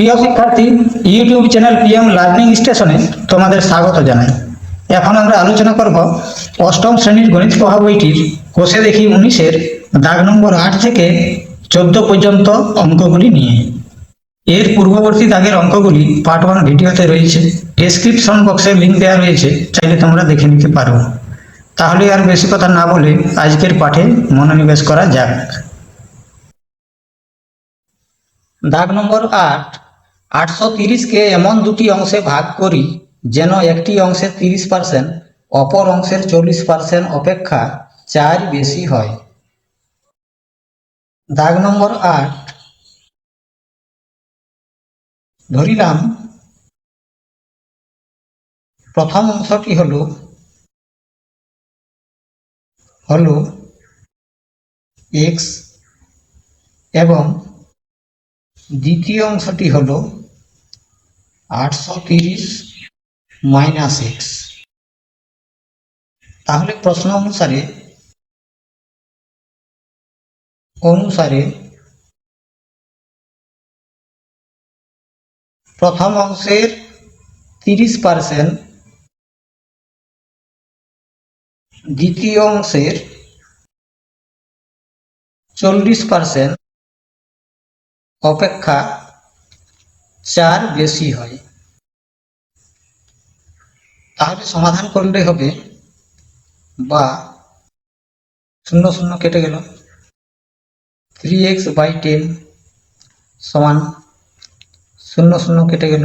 প্রিয় শিক্ষার্থী YouTube channel PM learning স্টেশনে তোমাদের স্বাগত জানাই। এখন আমরা আলোচনা করব অষ্টম শ্রেণির গণিত পড়া বইটির কোষে দেখি উনিশের দাগ নম্বর আট থেকে চোদ্দ পর্যন্ত অঙ্কগুলি নিয়ে। এর পূর্ববর্তী দাগের অঙ্কগুলি পার্ট ওয়ান ভিডিওতে রয়েছে। ডেসক্রিপশন বক্সে লিঙ্ক দেওয়া রয়েছে, চাইলে তোমরা দেখে নিতে পারো। তাহলে আর বেশি কথা না বলে আজকের পাঠে মনোনিবেশ করা যাক। দাগ নম্বর আট আটশো তিরিশকে এমন দুটি অংশে ভাগ করি যেন একটি অংশের তিরিশ পার্সেন্ট অপর অংশের চল্লিশ পার্সেন্ট অপেক্ষা চার বেশি হয়। দাগ নম্বর আট। ধরিলাম, প্রথম অংশটি হল, হলো এক্স এবং দ্বিতীয় অংশটি হলো আটশো তিরিশ মাইনাস এক্স। তাহলে প্রশ্ন অনুসারে অনুসারে প্রথম অংশের তিরিশ পার্সেন্ট, দ্বিতীয় অংশের চল্লিশ পার্সেন্ট অপেক্ষা চার বেশি হয়। তাহলে সমাধান করলে হবে। বা শূন্য শূন্য কেটে গেল। থ্রি এক্স বাই টেন সমান শূন্য শূন্য কেটে গেল।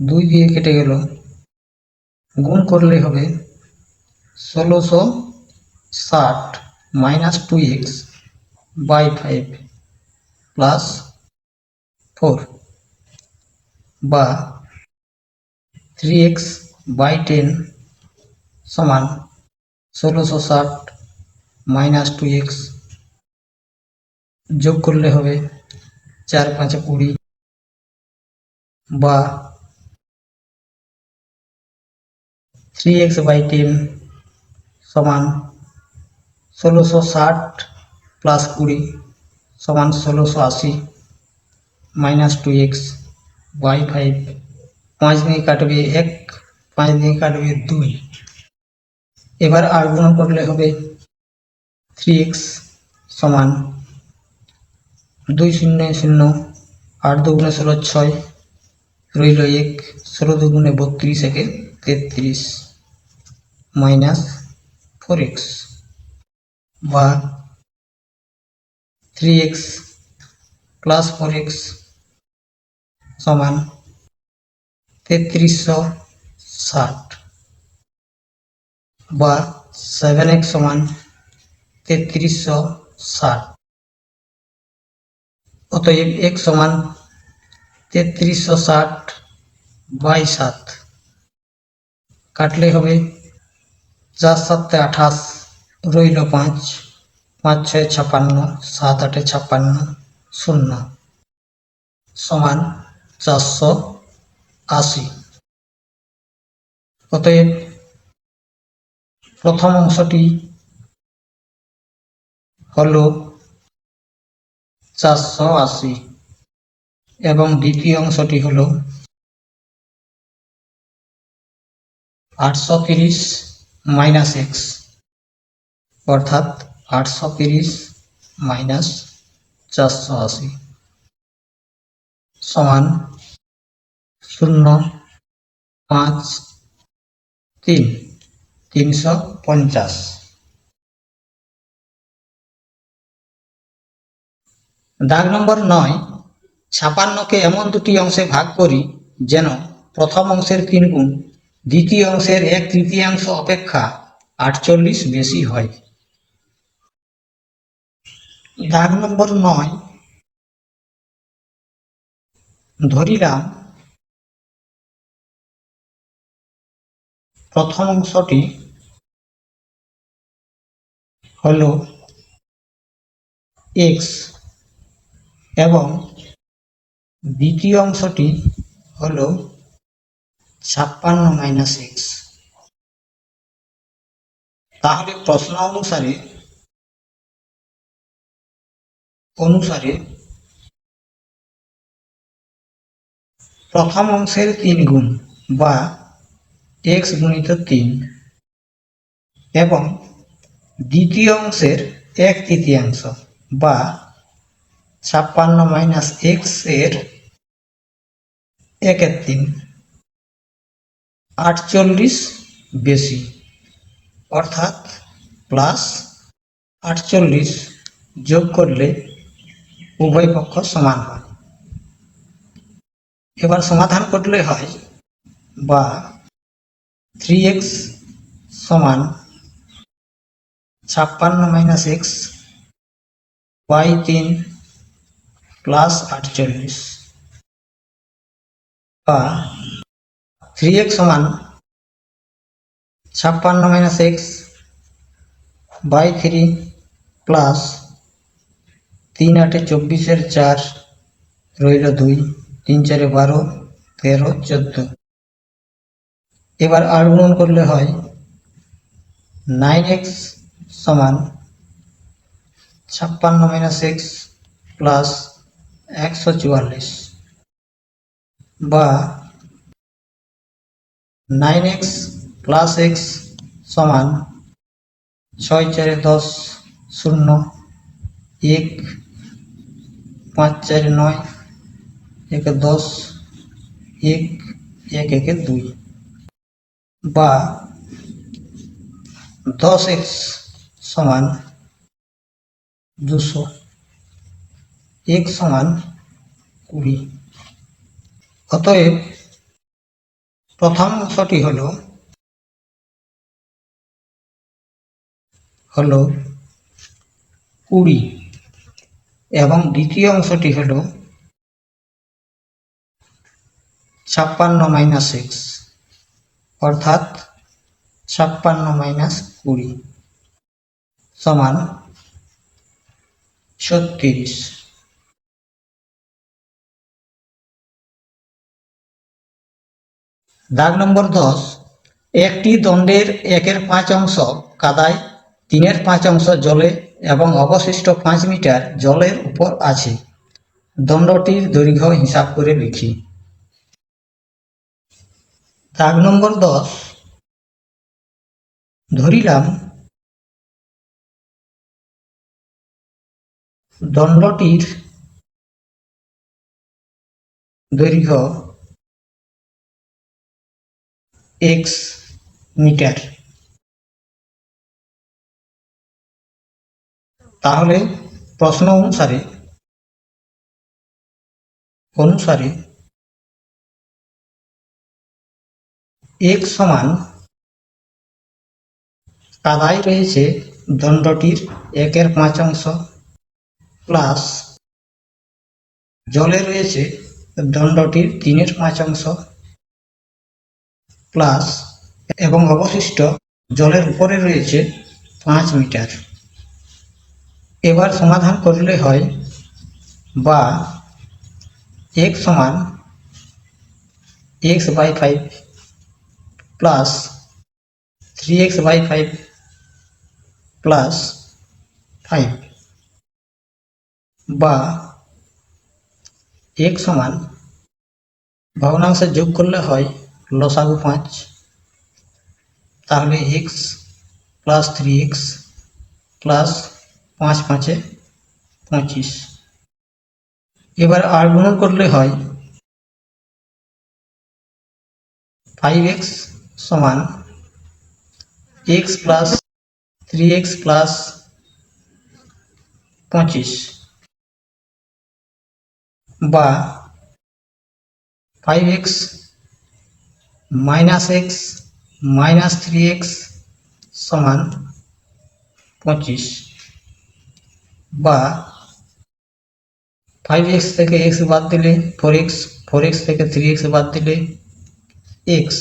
দুই দিয়ে কেটে গেল। গুণ করলে হবে ষোলোশো ষাট minus two x by five plus four বা থ্রি এক্স বাই টেন সমান ষোলোশো ষাট মাইনাস টু এক্স যোগ করলে হবে চার পাঁচে কুড়ি বা থ্রি এক্স বাই টেন সমান ষোলোশো ষাট প্লাস কুড়ি সমান ষোলোশো আশি minus two x by five পাঁচ দিয়ে কাটবে এক। পাঁচ কাটবে দুই। এবার আর গুণ করলে হবে থ্রি এক্স সমান দুই শূন্য শূন্য আট দুগুণে ষোলো ছয় রইল এক, ষোলো দুগুণে বত্রিশ একে তেত্রিশ মাইনাস ফোর এক্স বা three x plus four x সমান তেত্রিশশো ষাট বা সেভেন এক্স সমান তেত্রিশশো ষাট অতএব এক সমান তেত্রিশশো ষাট বাই সাত কাটলে হবে চার সাতে আঠাশ রইল পাঁচ পাঁচ ছয় ছাপান্ন সাত আটে ছাপান্ন শূন্য সমান চারশো আশি অতএব প্রথম অংশটি হল চারশো আশি এবং দ্বিতীয় অংশটি হল আটশো তিরিশ মাইনাস এক্স, অর্থাৎ আটশো তিরিশ মাইনাস চারশো আশি সমান শূন্য পাঁচ তিন, তিনশো পঞ্চাশ। দাগ নম্বর নয়, ছাপান্নকে এমন দুটি অংশে ভাগ করি যেন প্রথম অংশের তিন গুণ, দ্বিতীয় অংশের এক তৃতীয়াংশ অপেক্ষা আটচল্লিশ বেশি হয়। দাগ নম্বর নয়, ধরিলাম প্রথম অংশটি হল এক্স এবং দ্বিতীয় অংশটি হল ছাপ্পান্ন মাইনাস এক্স তাহলে প্রশ্ন অনুসারে অনুসারে প্রথম অংশের তিন গুণ বা এক্স গুণিত তিন। এবং দ্বিতীয় অংশের এক তৃতীয়াংশ বা ছাপ্পান্ন মাইনাস এক্সের একের তিন। আটচল্লিশ বেশি, অর্থাৎ প্লাস আটচল্লিশ যোগ করলে উভয় পক্ষ সমান হয়। এবার সমাধান করলে হয় বা থ্রি এক্স সমান ছাপ্পান্ন মাইনাস এক্স ওয়াই তিন প্লাস আটচল্লিশ। বা থ্রি এক্স সমান ছাপ্পান্ন minus x by three plus তিন আটে চব্বিশের চার রইল দুই, তিন চারে বারো, তেরো, চোদ্দ। এবার আর গুণন করলে হয় নাইন এক্স সমান ছাপ্পান্ন মাইনাস এক্স প্লাস একশো চুয়াল্লিশ বা নাইন এক্স প্লাস এক্স সমান ছয় চারে দশ শূন্য এক পাঁচ চারে নয় একে দশ, এক এক, একে দুই। বা দশ এক্স সমান দুশো। এক সমান কুড়ি। অতএব প্রথম অংশটি হলো হলো কুড়ি এবং দ্বিতীয় অংশটি হলো ছাপ্পান্ন মাইনাস এক্স। অর্থাৎ ছাপ্পান্ন মাইনাস কুড়ি সমান ছত্রিশ। দাগ নম্বর দশ, একটি দণ্ডের একের পাঁচ অংশ কাদায়, তিনের পাঁচ অংশ জলে এবং অবশিষ্ট পাঁচ মিটার জলের উপর আছে। দণ্ডটির দৈর্ঘ্য হিসাব করে লিখি। দাগ নম্বর দশ। ধরিলাম দণ্ডটির দৈর্ঘ্য এক্স মিটার। তাহলে প্রশ্ন অনুসারে অনুসারে এক সমান কাদায় রয়েছে দণ্ডটির একের পাঁচ অংশ প্লাস জলে রয়েছে দণ্ডটির তিনের পাঁচ অংশ প্লাস এবং অবশিষ্ট জলের উপরে রয়েছে পাঁচ মিটার। এবার সমাধান করলে হয় বা এক সমান x by five plus three x by five plus five বা এক সমান ভগ্নাংশে যোগ করলে হয় লসাগু পাঁচ। তাহলে x plus three x plus পাঁচ পাঁচে পঁচিশ। এবার আর গুণন করলে হয় ফাইভ এক্স সমান x plus three x plus পঁচিশ বা five x minus x minus three x সমান পঁচিশ বা ফাইভ এক্স থেকে এক্স বাদ দিলে ফোর এক্স ফোর এক্স থেকে থ্রি এক্স বাদ দিলে এক্স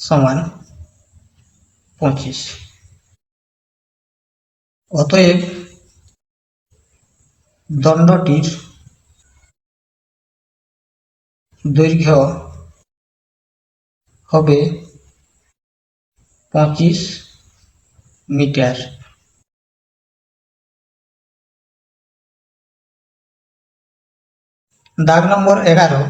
সমান পঁচিশ। অতএব দণ্ডটির দৈর্ঘ্য হবে পঁচিশ মিটার। দাগ নম্বর এগারো।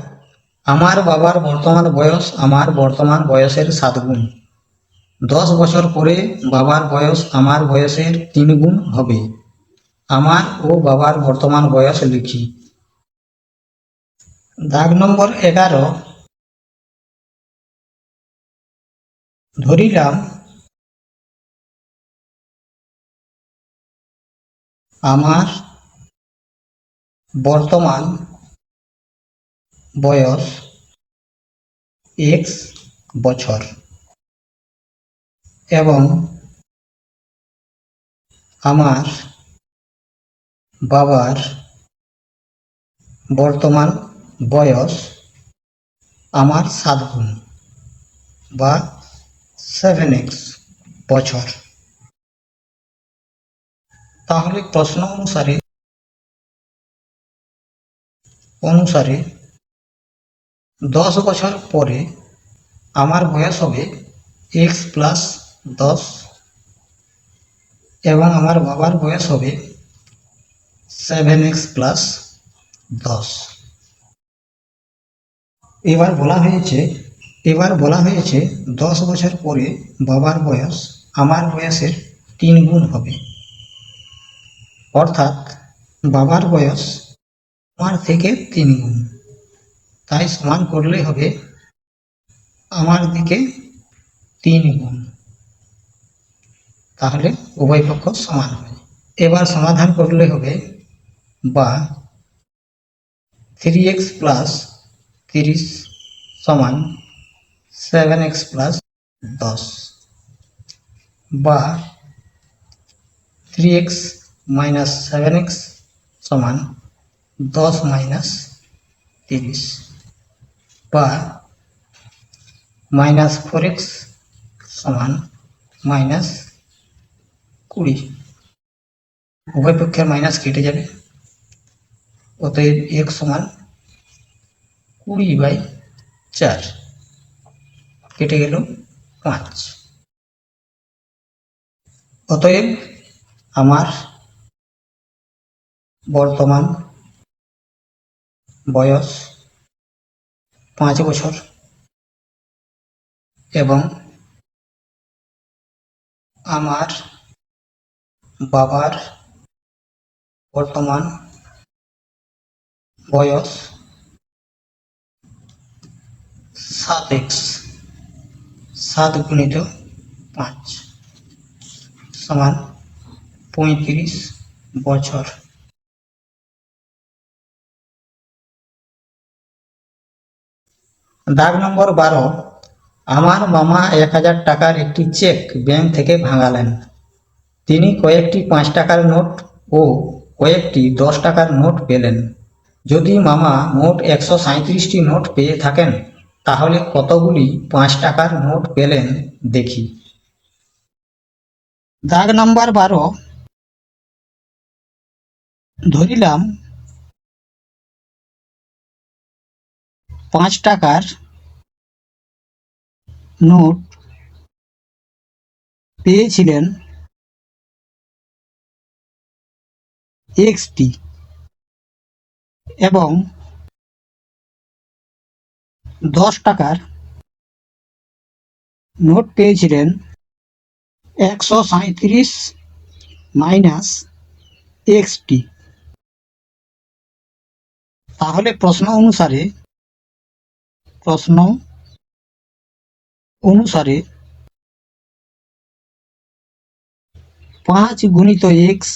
আমার বাবার বর্তমান বয়স আমার বর্তমান বয়সের সাত গুণ। দশ বছর পরে বাবার বয়স আমার বয়সের তিন গুণ হবে। আমার ও বাবার বর্তমান বয়স লিখি। দাগ নম্বর এগারো। ধরিলাম, আমার বর্তমান বয়স এক্স বছর এবং আমার বাবার বর্তমান বয়স আমার সাত গুণ বা সেভেন এক্স বছর। তাহলে প্রশ্ন অনুসারে অনুসারে দশ বছর পরে আমার বয়স হবে এক্স প্লাস দশ এবং আমার বাবার বয়স হবে সেভেন এক্স প্লাস দশ। এবার বলা হয়েছে, এবার বলা হয়েছে দশ বছর পরে বাবার বয়স আমার বয়সের তিন গুণ হবে। অর্থাৎ বাবার বয়স আমার থেকে তিন গুণ। তাই সমান করলে হবে। আমার দিকে তিন গুণ। তাহলে উভয় পক্ষ সমান হবে। এবার সমাধান করলে হবে বা থ্রি এক্স প্লাস তিরিশ সমান সেভেন এক্স প্লাস দশ বা three x minus seven x সমান দশ মাইনাস তিরিশ। বা মাইনাস ফোর এক্স সমান মাইনাস কুড়ি। উভয় পক্ষের মাইনাস কেটে যাবে। অতএব এক সমান কুড়ি বাই চার। কেটে গেল পাঁচ। অতএব আমার বর্তমান বয়স পাঁচ বছর এবং আমার বাবার বর্তমান বয়স সাত এক্স, সাত গুণিত পাঁচ সমান পঁয়ত্রিশ বছর। দাগ নম্বর বারো, আমার মামা এক হাজার টাকার একটি চেক ব্যাংক থেকে ভাঙালেন। তিনি কয়েকটি পাঁচ টাকার নোট ও কয়েকটি দশ টাকার নোট পেলেন। যদি মামা মোট একশো সাঁত্রিশটি নোট পেয়ে থাকেন, তাহলে কতগুলি পাঁচ টাকার নোট পেলেন দেখি। দাগ নাম্বার বারো, ধরিলাম পাঁচ টাকার নোট পেয়েছিলেন এক্সটি এবং দশ টাকার নোট পেয়েছিলেন একশো সাঁত্রিশ মাইনাস এক্সটি। তাহলে প্রশ্ন অনুসারে প্রশ্ন অনুসারে পাঁচ গুণিত এক্স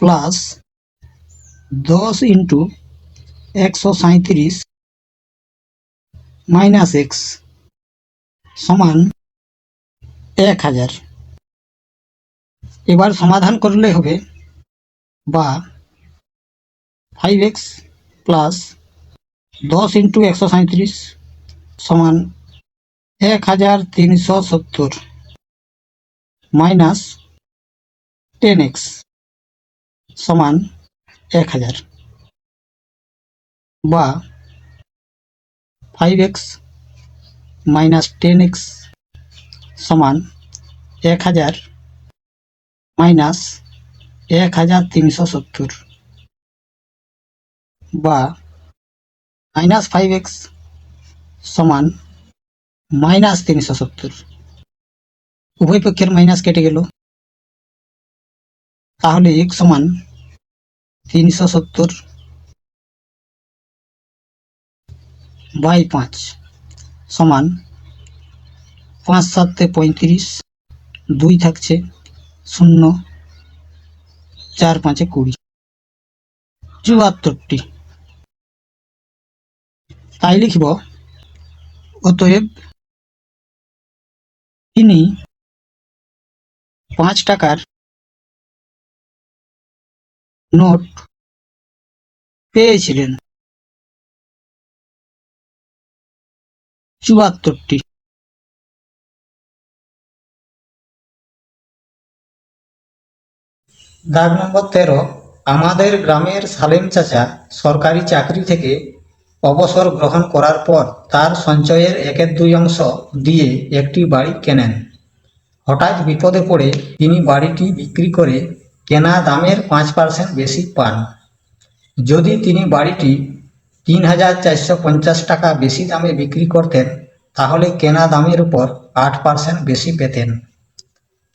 প্লাস দশ ইন্টু একশো সাঁত্রিশ মাইনাস এক্স সমান এক হাজার। এবার সমাধান করলে হবে বা ফাইভ এক্স প্লাস দশ ইন্টু একশো সাঁত্রিশ সমান এক হাজার তিনশো সত্তর মাইনাস টেন এক্স সমান এক হাজার বা five x minus ten x সমান এক হাজার মাইনাস এক হাজার তিনশো সত্তর বা মাইনাস ফাইভ এক্স সমান মাইনাস তিনশো সত্তর। উভয় পক্ষের মাইনাস কেটে গেল। তাহলে এক সমান তিনশো সত্তর বাই পাঁচ সমান পাঁচ সাতে পঁয়ত্রিশ দুই থাকছে শূন্য চার পাঁচে কুড়ি। চুয়াত্তরটি। তাই লিখব, অতএব তিনি পাঁচ টাকার নোট পেয়েছিলেন। চুয়াত্তরটি। দাগ নম্বর তেরো, আমাদের গ্রামের সালেম চাচা সরকারি চাকরি থেকে অবসর গ্রহণ করার পর তার সঞ্চয়ের একের দুই অংশ দিয়ে একটি বাড়ি কেনেন। হঠাৎ বিপদে পড়ে তিনি বাড়িটি বিক্রি করে কেনা দামের পাঁচ পার্সেন্ট বেশি পান। যদি তিনি বাড়িটি তিন হাজার চারশো পঞ্চাশ টাকা বেশি দামে বিক্রি করতেন, তাহলে কেনা দামের উপর আট পার্সেন্ট বেশি পেতেন।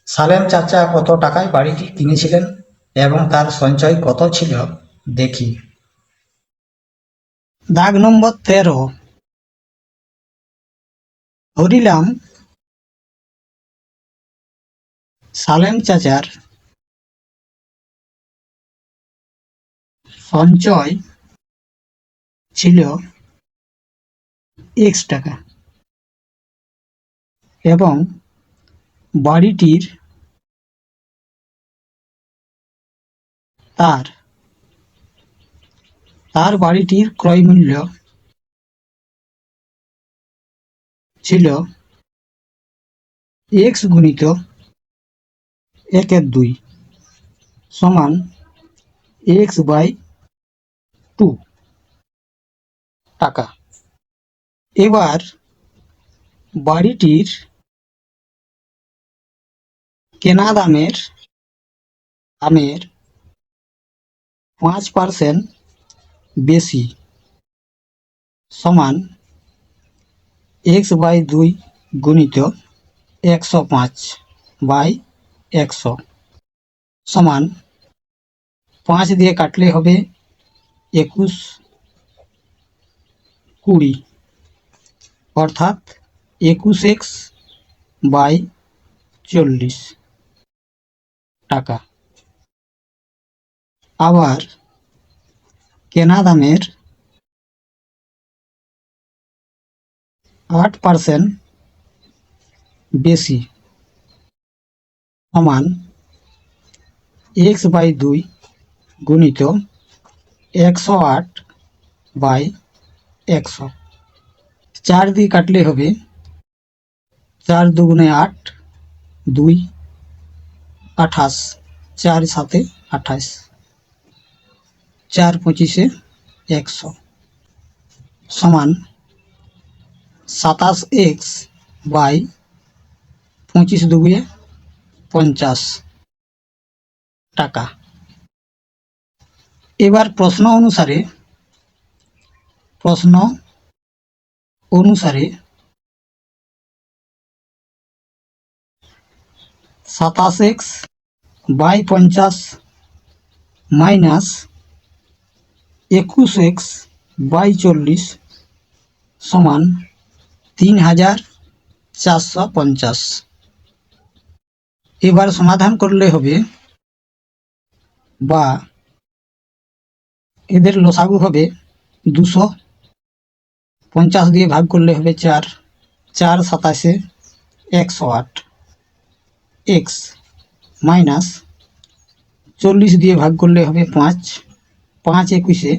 সালেম চাচা কত টাকায় বাড়িটি কিনেছিলেন এবং তার সঞ্চয় কত ছিল, দেখি। দাগ নম্বর তেরো। হরিলাম সালেম চাচার সঞ্চয় ছিল এক্স টাকা এবং বাড়িটির তার তার বাড়িটির ক্রয় মূল্য ছিল এক্স গুণিত একের দুই সমান এক্স বাই টু টাকা। এবার বাড়িটির কেনা দামের দামের পাঁচ পার্সেন্ট বেশি সমান এক্স বাই দুই গুণিত একশো পাঁচ বাই একশো সমান পাঁচ দিয়ে কাটলে হবে একুশ কুড়ি। অর্থাৎ একুশ এক্স বাই চল্লিশ টাকা। আবার কেনা দামের আট পার্সেন্ট বেশি সমান এক্স বাই দুই গুণিত একশো আট বাই একশো। চার দিয়ে কাটলে হবে চার দুগুণে আট, দুই আঠাশ, চার সাথে আঠাশ। চার পঁচিশে একশো সমান সাতাশ এক্স বাই পঁচিশ দুগুয়ে পঞ্চাশ টাকা। এবার প্রশ্ন অনুসারে প্রশ্ন অনুসারে সাতাশ এক্স বাই পঞ্চাশ মাইনাস একুশ এক্স বাই চল্লিশ সমান তিন হাজার চারশো পঞ্চাশ। এবার সমাধান করলে হবে বা এদের লসাগু হবে দুশো পঞ্চাশ দিয়ে ভাগ করলে হবে চার চার সাতাশে একশো আট। এক্স মাইনাস চল্লিশ দিয়ে ভাগ করলে হবে পাঁচ পাঁচ একুশে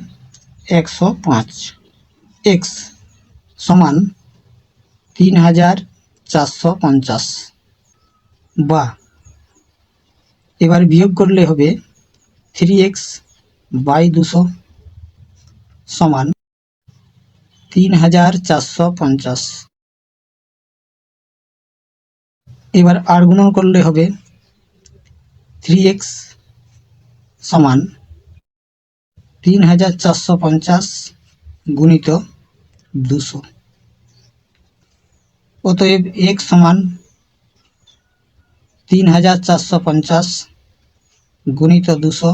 একশো পাঁচ। এক্স সমান তিন হাজার চারশো পঞ্চাশ। বা এবার বিয়োগ করলে হবে থ্রি এক্স বাই দুশো সমান তিন হাজার চারশো পঞ্চাশ। এবার আর গুণন করলে হবে থ্রি এক্স সমান তিন হাজার চারশো পঞ্চাশ গুণিত দুশো। অতএব এক সমান তিন হাজার চারশো পঞ্চাশ গুণিত দুশো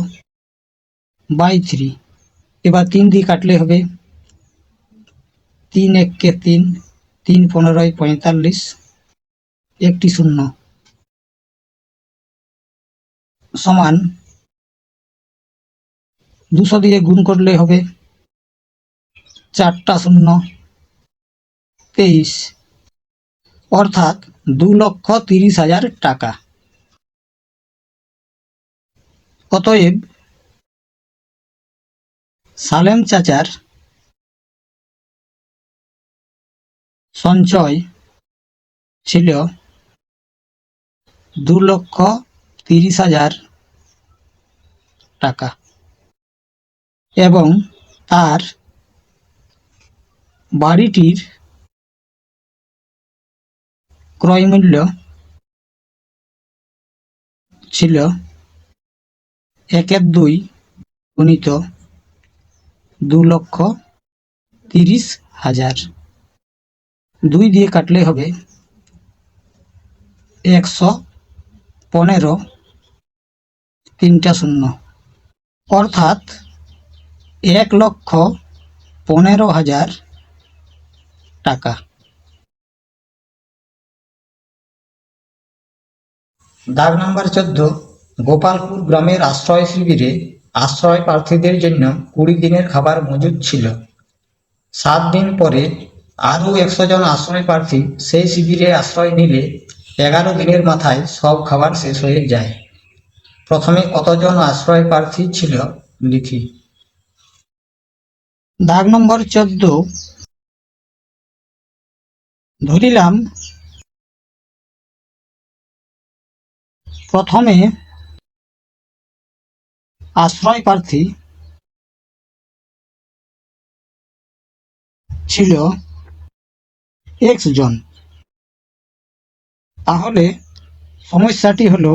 বাই থ্রি। এবার তিন দিয়ে কাটলে হবে তিন এককে তিন তিন পনেরোয় পঁয়তাল্লিশ, একটি শূন্য। সমান দুশো দিয়ে গুণ করলে হবে চারটা শূন্য। তেইশ। অর্থাৎ দু লক্ষ তিরিশ হাজার টাকা। অতএব সালেম চাচার সঞ্চয় ছিল দু লক্ষ তিরিশ হাজার টাকা। এবং তার বাড়িটির ক্রয়মূল্য ছিল একের দুই গুণিত দু লক্ষ তিরিশ হাজার। দুই দিয়ে কাটলে হবে একশো পনেরো তিনটা শূন্য। অর্থাৎ এক লক্ষ পনেরো হাজার টাকা। দাগ নাম্বার চোদ্দ, গোপালপুর গ্রামের আশ্রয় শিবিরে আশ্রয় প্রার্থীদের জন্য কুড়ি দিনের খাবার মজুদ ছিল। সাত দিন পরে আরও একশো জন আশ্রয় প্রার্থী সেই শিবিরে আশ্রয় নিলে এগারো দিনের মাথায় সব খাবার শেষ হয়ে যায়। প্রথমে কতজন আশ্রয় প্রার্থী ছিল লিখি। দাগ নম্বর চোদ্দ। ধরিলাম, প্রথমে আশ্রয় প্রার্থী ছিল এক্স জন তাহলে সমস্যাটি হলো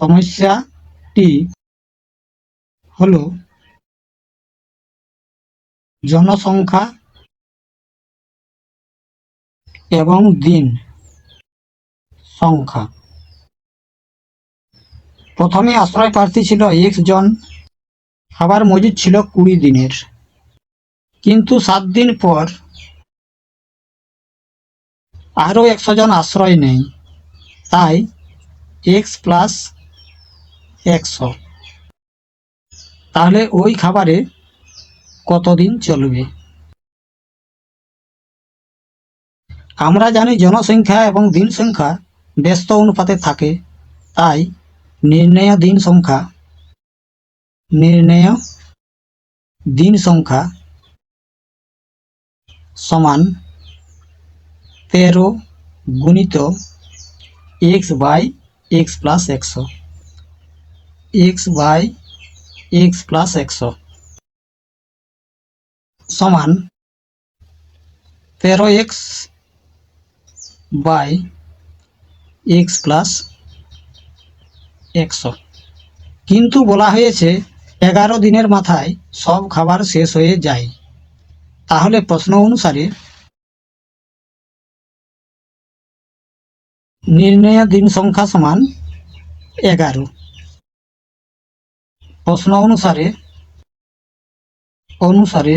সমস্যাটি হলো জনসংখ্যা এবং দিন সংখ্যা। প্রথমে আশ্রয় প্রার্থী ছিল এক্স জন খাবার মজুদ ছিল কুড়ি দিনের। কিন্তু সাত দিন পর আরও একশো জন আশ্রয় নেই, তাই এক্স প্লাস একশো। তাহলে ওই খাবারে কতদিন চলবে? আমরা জানি জনসংখ্যা এবং দিন সংখ্যা ব্যস্ত অনুপাতে থাকে, তাই নির্ণয় দিন সংখ্যা। নির্ণয় দিন সংখ্যা সমান তেরো গুণিত এক্স বাই এক্স প্লাস একশো। এক্স বাই এক্স প্লাস একশো। সমান তেরো এক্স বাই এক্স প্লাস একশো। কিন্তু বলা হয়েছে এগারো দিনের মাথায় সব খাবার শেষ হয়ে যায়। তাহলে প্রশ্ন অনুসারে নির্ণয় দিন সংখ্যা সমান এগারো। প্রশ্ন অনুসারে অনুসারে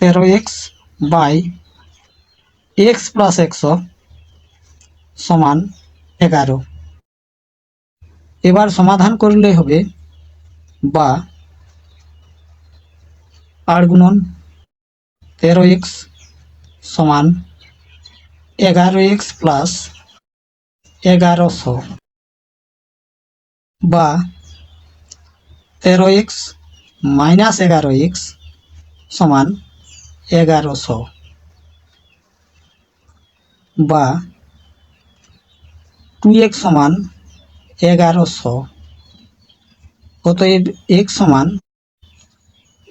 তেরো এক্স বাই এক্স প্লাস একশো সমান এগারো। এবার সমাধান করলে হবে বা আট গুণন তেরো এক্স সমান এগারো এক্স প্লাস এগারোশো বা তেরো এক্স মাইনাস এগারো এক্স সমান এগারোশো বা টু এক্স সমান এগারোশো। অতএব এক্স সমান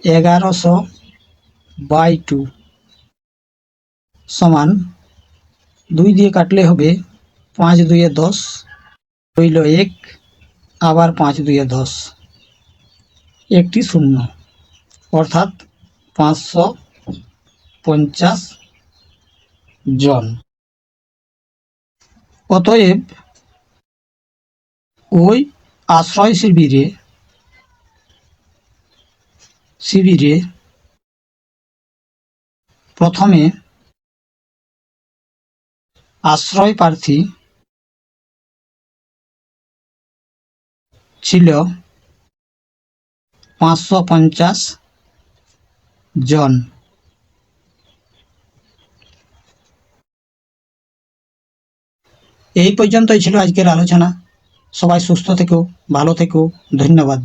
এগারোশো বাই টু সমান দুই দিয়ে কাটলে হবে পাঁচ দুয়ে দশ রইল এক, আবার পাঁচ দুয়ে দশ। একটি শূন্য, অর্থাৎ পাঁচশো পঞ্চাশ জন। অতএব ওই আশ্রয় শিবিরে শিবিরে প্রথমে আশ্রয় প্রার্থী ছিল পাঁচশো পঞ্চাশ জন। এই পর্যন্তই ছিল আজকের আলোচনা। সবাই সুস্থ থেকো ভালো থেকো। ধন্যবাদ।